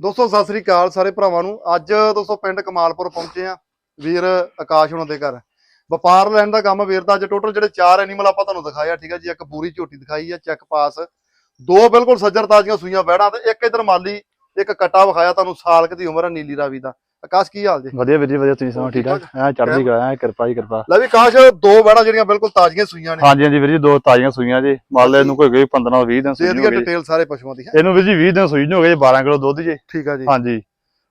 ਦੋਸਤੋ, ਸਤਿ ਸ੍ਰੀ ਅਕਾਲ ਸਾਰੇ ਭਰਾਵਾਂ ਨੂੰ। ਅੱਜ ਦੋਸਤੋ, ਪਿੰਡ ਕਮਾਲਪੁਰ ਪਹੁੰਚੇ ਆ ਵੀਰ ਆਕਾਸ਼ ਹੁਣਾਂ ਦੇ ਘਰ। ਵਪਾਰ ਲੈਣ ਦਾ ਕੰਮ ਵੀਰ ਦਾ ਅੱਜ ਟੋਟਲ ਜਿਹੜੇ ਚਾਰ ਐਨੀਮਲ ਆਪਾਂ ਤੁਹਾਨੂੰ ਦਿਖਾਇਆ ਠੀਕ ਹੈ ਜੀ, ਇੱਕ ਪੂਰੀ ਝੋਟੀ ਦਿਖਾਈ ਆ ਚੈੱਕ ਪਾਸ ਦੋ ਬਿਲਕੁਲ ਸੱਜਰ ਤਾਜ਼ੀਆਂ ਸੂਈਆਂ ਬਹਿਣਾ ਤੇ, ਇੱਕ ਇਧਰ ਮਾਲੀ, ਇੱਕ ਕਟਾ ਵਿਖਾਇਆ ਤੁਹਾਨੂੰ ਸਾਲ ਕੁ ਦੀ ਉਮਰ ਹੈ ਨੀਲੀ ਰਾਵੀ ਦਾ। ਆਕਾਸ਼ ਕੀ ਹਾਲ ਜੀ? ਵਧੀਆ ਵੀਰ ਜੀ ਵਧੀਆ ਤੁਸੀਂ ਸੁਣਾਓ ਠੀਕ ਠਾਕ? ਐ ਚੜ੍ਹਦੀ ਕਲਾ ਐ ਕਿਰਪਾ ਜੀ ਕਿਰਪਾ। ਲੈ ਵੀ ਆਕਾਸ਼ ਦੋ ਵਹਿੜਾਂ ਜਿਹੜੀਆਂ ਬਿਲਕੁਲ ਤਾਜ਼ੀਆਂ ਸੂਈਆਂ ਨੇ। ਹਾਂਜੀ ਹਾਂਜੀ ਵੀਰ ਜੀ ਦੋ ਤਾਜ਼ੀਆਂ ਸੂਈਆਂ ਜੀ। ਮੰਨ ਲਓ ਇਹਨੂੰ ਕੋਈ ਗਈ 15 20 ਦਿਨ ਸੂਈ ਹੋ ਗਈ ਡਿਟੇਲ ਸਾਰੇ ਪਸ਼ੂਆਂ ਦੀ ਹੈ? ਇਹਨੂੰ ਵੀਰ ਜੀ 20 ਦਿਨ ਸੂਈ ਨੂੰ ਹੋ ਗਏ ਜੀ 12 ਕਿਲੋ ਦੁੱਧ ਜੀ। ਠੀਕ ਆ ਜੀ। ਹਾਂਜੀ।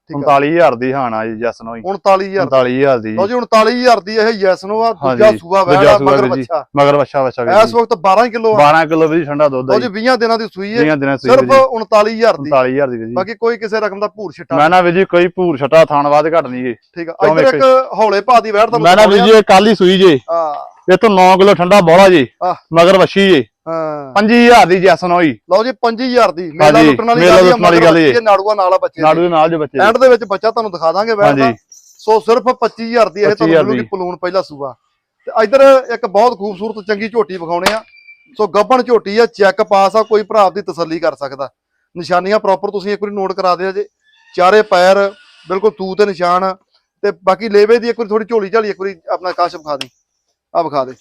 39000 ਦੀ ਹਾਣਾ ਜੀ ਜਸ ਨੂੰ 39000 39000 ਦੀ। ਲਓ ਜੀ 39000 ਦੀ ਇਹ ਯੈਸ ਨੂੰ ਆ ਦੂਜਾ ਸੂਆ ਸੂਆ ਮਗਰ ਜੀ। ਬੱਚਾ ਮਗਰ ਵੱਛਾ ਵੀਰ ਇਸ ਜੀ। ਵਕਤ 12 ਕਿਲੋ ਆ। 12 ਕਿਲੋ ਜੀ ਠੰਡਾ ਦੁੱਧ ਲਓ ਹੈ ਜੀ। ਜੀ 20 ਦਿਨਾਂ ਦੀ ਸੂਈ ਹੈ। 20 ਦਿਨਾਂ ਸੂਈ ਸਿਰਫ ਵੀਰ ਜੀ। 39000 ਦੀ। 39000 ਦੀ ਜੀ। ਬਾਕੀ ਕੋਈ ਕਿਸੇ ਰਕਮ ਦਾ ਭੂਰ ਛਿੱਟਾ ਮੈਂ ਨਾ ਵੀਰ ਜੀ ਕੋਈ ਭੂਰ ਛਟਾ ਥਾਣਵਾਦ ਘਟ ਨਹੀਂ ਗਈ ਠੀਕ ਆ ਇੱਧਰ ਇੱਕ ਹੌਲੇ ਭਾ ਦੀ ਵਹਿੜ ਤੁਹਾਨੂੰ ਮੈਂ ਨਾ ਵੀਰ ਜੀ ਇਹ ਕੱਲ ਹੀ ਸੂਈ ਜੀ। ਹਾਂ। ਇਹ ਤੋਂ 9 ਕਿਲੋ ਠੰਡਾ ਬੋਲਾ ਜੀ। ਮਗਰ ਵੱਛੀ ਜੀ। ਹਾਂ। 5000 ਦੀ ਜਸ ਨੂੰ ਜੀ ਲਓ ਜੀ 25000 ਦੀ। ਮੇਲਾ ਲੁੱਟਣ ਵਾਲੀ ਮੇਲਾ ਗੱਲ ਹੀ ਆ, ਲੁੱਟਣ ਵਾਲੀ ਮਗਰ ਗੱਲ ਹੀ ਨਾੜੂਆ ਨਾਲ ਆ ਬੱਚੇ ਨਾੜੂ ਦੇ ਨਾਲ ਜੋ ਬੱਚੇ ਐਂਡ ਦੇ ਵਿੱਚ ਬੱਚਾ ਤੁਹਾਨੂੰ ਦਿਖਾ ਦਾਂਗੇ ਦਾ। ਹਾਂਜੀ। ਸੋ ਸਿਰਫ 25000 ਦੀ ਇਹ 25,000 ਤੁਹਾਨੂੰ ਮਿਲੂਗੀ ਦੀ। ਪਲੂਨ ਪਹਿਲਾ ਸੂਆ। ਤੇ ਇੱਧਰ ਇੱਕ ਬਹੁਤ ਖੂਬਸੂਰਤ ਚੰਗੀ ਝੋਟੀ ਵਿਖਾਉਣੇ ਆ। ਸੋ ਗੱਬਣ ਝੋਟੀ ਆ ਚੈੱਕ ਪਾਸ ਆ ਕੋਈ ਭਰਾ ਦੀ ਤਸੱਲੀ ਕਰ ਸਕਦਾ। ਨਿਸ਼ਾਨੀਆਂ ਪ੍ਰੋਪਰ ਤੁਸੀਂ ਇੱਕ ਵਾਰੀ ਨੋਟ ਕਰਾ ਦਿਓ ਜੇ। ਚਾਰੇ ਪੈਰ ਬਿਲਕੁਲ ਤੂ ਤੇ ਨਿਸ਼ਾਨ। ਤੇ ਬਾਕੀ ਲੇਵੇ ਦੀ ਇੱਕ ਵਾਰੀ ਥੋੜੀ ਝੋਲੀ ਝਾਲੀ ਇੱਕ ਵਾਰੀ ਆਪਣਾ ਕਾਸ਼ ਵਿਖਾ ਦੇ। ਆ ਵਿਖਾ ਦੇ।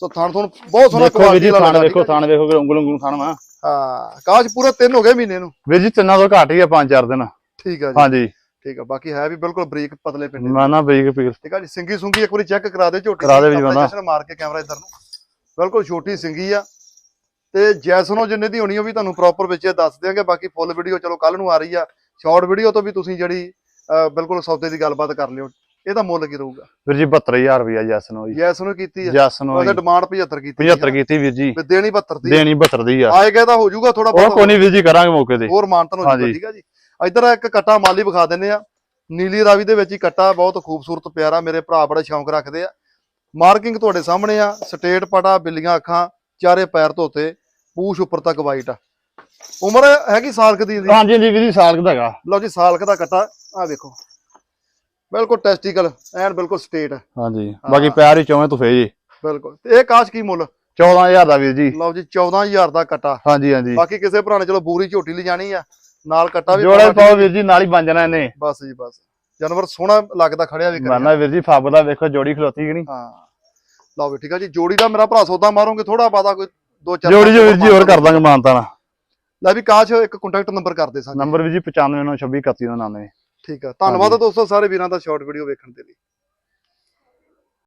ਸੋ ਥਣ ਤੁਹਾਨੂੰ ਬਹੁਤ ਸੋਹਣਾ ਦੇਖੋ ਵੀਰ ਜੀ ਥਾਣ ਆ ਥਾਣ ਵੇਖੋ ਉਂਗਲ ਉਂਗਲ ਥਾਣ ਵਾ। ਹਾਂ ਕਾਸ਼ ਪੂਰਾ ਤਿੰਨ ਹੋ ਗਏ ਮਹੀਨੇ ਨੂੰ। ਵੀਰ ਜੀ ਤਿੰਨਾਂ ਤੋਂ ਘੱਟ ਹੀ ਆ ਪੰਜ ਚਾਰ ਦਿਨ। ਠੀਕ ਆ ਜੀ। ਹਾਂਜੀ। ਠੀਕ ਆ ਬਾਕੀ ਹੈ ਵੀ ਬਿਲਕੁਲ ਬਰੀਕ ਪਤਲੇ ਪਿੰਡੇ ਮੈਂ ਨਾ ਬਰੀਕ ਪੀਰ ਠੀਕ ਆ ਜੀ ਸਿੰਗੀ ਸੁੰਗੀ ਇੱਕ ਵਾਰੀ ਚੈੱਕ ਕਰਾ ਦੇ ਝੋਟੀ ਕਰਾ ਦੇ। ਵੀ। ਜਸ਼ਨ ਮਾਰ ਕੇ ਕੈਮਰਾ ਇੱਧਰ ਨੂੰ। ਬਿਲਕੁਲ ਛੋਟੀ ਸਿੰਗੀ ਆ। ਤੇ ਜੈਸਨੋ ਜਿੰਨੇ ਦੀ ਹੋਣੀ ਉਹ ਵੀ ਤੁਹਾਨੂੰ ਪ੍ਰੋਪਰ ਵਿੱਚ ਦੱਸ ਦਿਆਂਗੇ। ਬਾਕੀ ਫੁੱਲ ਵੀਡੀਓ ਚਲੋ ਕੱਲ ਨੂੰ ਆ ਰਹੀ ਆ। ਸ਼ਾਰਟ ਵੀਡੀਓ ਤੋਂ ਵੀ ਤੁਸੀਂ ਜਿਹੜੀ ਬਿਲਕੁਲ ਸੌਦੇ ਦੀ ਗੱਲਬਾਤ ਕਰ ਲਿਓ। ਇਹਦਾ ਮੁੱਲ ਕੀ ਰਹੂਗਾ? ਵੀਰ ਜੀ 72000 ਰੁਪਇਆ ਜੈਸ ਨੂੰ ਜੀ। ਜੈਸਨੋ ਕੀਤੀ ਆ? ਜੈਸ ਨੂੰ ਉਹਨੇ ਡਿਮਾਂਡ 75 ਕੀਤੀ 75 ਕੀਤੀ ਵੀਰ ਜੀ। ਤੇ ਦੇਣੀ 72 ਦੀ ਦੇਣੀ 72 ਦੀ ਆ। ਆਏ ਗਏ ਤਾਂ ਹੋ ਜਾਊਗਾ ਥੋੜਾ ਉਹ ਕੋਈ ਨਹੀਂ ਵੀਰ ਜੀ ਕਰਾਂਗੇ ਮੌਕੇ ਤੇ। ਹੋਰ ਮਾਨਤਨ ਹੋ ਜਾਊਗਾ। ਠੀਕ ਆ ਜੀ। ਇੱਧਰ ਇੱਕ ਕੱਟਾ ਮਾਲੀ ਵਿਖਾ ਦਿੰਨੇ ਆ। ਨੀਲੀ ਰਾਵੀ ਦੇ ਵਿੱਚ ਹੀ ਕੱਟਾ ਬਹੁਤ ਖੂਬਸੂਰਤ ਪਿਆਰਾ ਮੇਰੇ ਭਰਾ ਬੜਾ ਸ਼ੌਂਕ ਰੱਖਦੇ ਆ। ਮਾਰਕਿੰਗ ਤੁਹਾਡੇ ਸਾਹਮਣੇ ਆ। ਸਟੇਟ ਪਟਾ ਬਿੱਲੀਆਂ ਅੱਖਾਂ ਚਾਰੇ ਪੈਰ ਧੋਤੇ ਪੂਛ ਉੱਪਰ ਤੱਕ ਵਾਈਟ ਆ। ਉਮਰ ਹੈਗੀ ਸਾਲ ਕੁ ਦੀ ਹਾਂਜੀ ਹਾਂਜੀ ਵੀਰ ਜੀ ਸਾਲ ਕੁ ਦਾ ਹੈਗਾ। ਲਓ ਜੀ ਸਾਲ ਕੁ ਦਾ ਕੱਟਾ। ਆ ਵੇਖੋ। ਬਿਲਕੁਲ ਟੈਸਟੀਕਲ ਐਨ ਬਿਲਕੁਲ ਸਟੇਟ ਹਾਂਜੀ ਬਾਕੀ ਪਿਆਰ ਹੀ ਚੋਵੇਂ ਤੁਫੇ ਜੀ। ਬਿਲਕੁਲ ਤੇ ਇਹ ਕਾਸ਼ ਕੀ ਮੁੱਲ? 14000 ਦਾ ਵੀਰ ਜੀ। ਲਓ ਜੀ 14000 ਦਾ ਕੱਟਾ। ਹਾਂਜੀ ਹਾਂਜੀ। ਬਾਕੀ ਕਿਸੇ ਭਰਾ ਨੇ ਚਲੋ ਬੂਰੀ ਝੋਟੀ ਲਈ ਜਾਣੀ ਆ ਨਾਲ ਕੱਟਾ ਵੀ ਜੋੜੇ ਪਾਓ ਵੀਰ ਜੀ ਨਾਲ ਹੀ ਬਣ ਜਾਣਾ ਇਹਨੇ। ਬਸ ਜੀ ਬਸ। ਜਾਨਵਰ ਸੋਹਣਾ ਲੱਗਦਾ ਖੜਿਆ ਵੀ ਕਰਿਆ। ਮਾਨਾ ਵੀਰ ਜੀ ਫੱਬ ਦਾ ਵੇਖੋ ਜੋੜੀ ਖਲੋਤੀ ਕਿ ਨਹੀਂ। ਹਾਂ। ਲਓ ਵੀ ਠੀਕ ਆ ਜੀ ਜੋੜੀ ਦਾ ਮੇਰਾ ਭਰਾ ਸੌਦਾ ਮਾਰੋਗੇ ਥੋੜਾ ਬਾਦਾ ਕੋਈ ਦੋ ਚਾਰ ਜੋੜੀ ਜੋ ਵੀਰ ਜੀ ਹੋਰ ਕਰ ਦਾਂਗੇ ਮਾਨਤਾ ਨਾਲ ਲੈ ਵੀ ਕਾਸ਼ ਇੱਕ ਕੰਟੈਕਟ ਨੰਬਰ ਕਰ ਦੇ ਸਾਨੂੰ ਨੰਬਰ ਵੀਰ ਜੀ 959631 99 ਠੀਕ ਆ। ਧੰਨਵਾਦ ਦੋਸਤੋ ਸਾਰੇ ਵੀਰਾਂ ਦਾ ਸ਼ਾਰਟ ਵੀਡੀਓ ਵੇਖਣ ਦੇ ਲਈ।